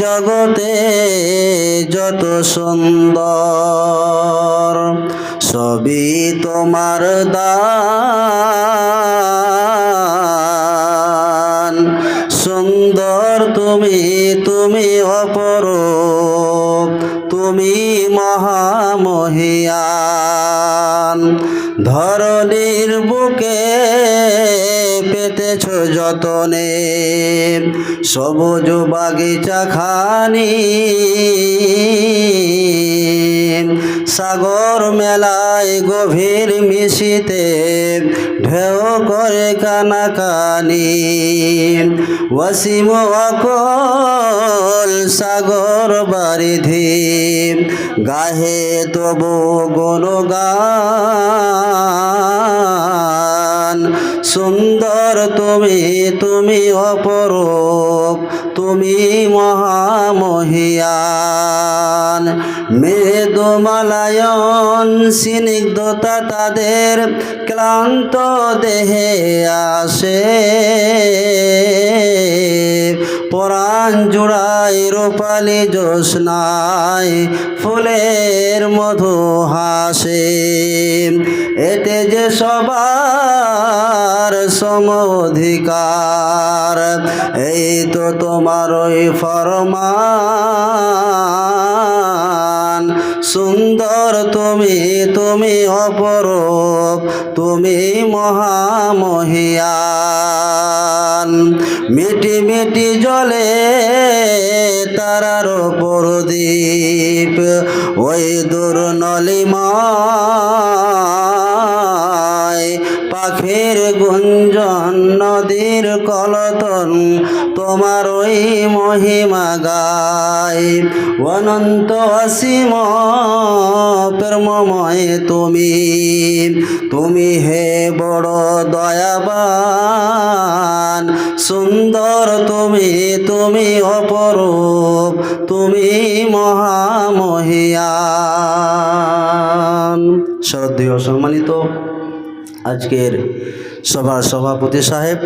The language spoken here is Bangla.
জগতে যত সুন্দর সবই তোমার দান। সুন্দর তুমি তুমি অপরূপ তুমি মহামহিয়ান। ধরনীর বুকে পেতেছ যতনে। সবুজ বাগিচা খানি। সাগর মেলায় গভীর মিশিতে ঢেউ করে কানাকানি। ওয়াসিম অকল সাগর বারিধি। গাহে তবু গুণগান। সুন্দর তুমি তুমি অপরূপ, তুমি মহামহিয়ান। মেদমালায়ন স্নিগ্ধতা তাদের, ক্লান্ত দেহে আসে। পরাণ জুড়াই রূপালি জ্যোৎস্নায় ফুলের মধু হাসে। এতে যে সবার সম অধিকার এই তো তোমার ওই ফরমান। সুন্দর তুমি তুমি অপরূপ, তুমি মহামহিয়ান। মিটি মিটি জলে তারার প্রদীপ ওই দুর্নলিমায় পাখির গুঞ্জন, নদীর কলতন তোমার ওই মহিমা গায়। অনন্ত অসীম প্রেমময় তুমি তুমি হে বড় দয়াবান। সুন্দর তুমি তুমি অপরূপ, তুমি মহামহিয়ান। শ্রদ্ধেয় সম্মানিত আজকের সভার সভাপতি সাহেব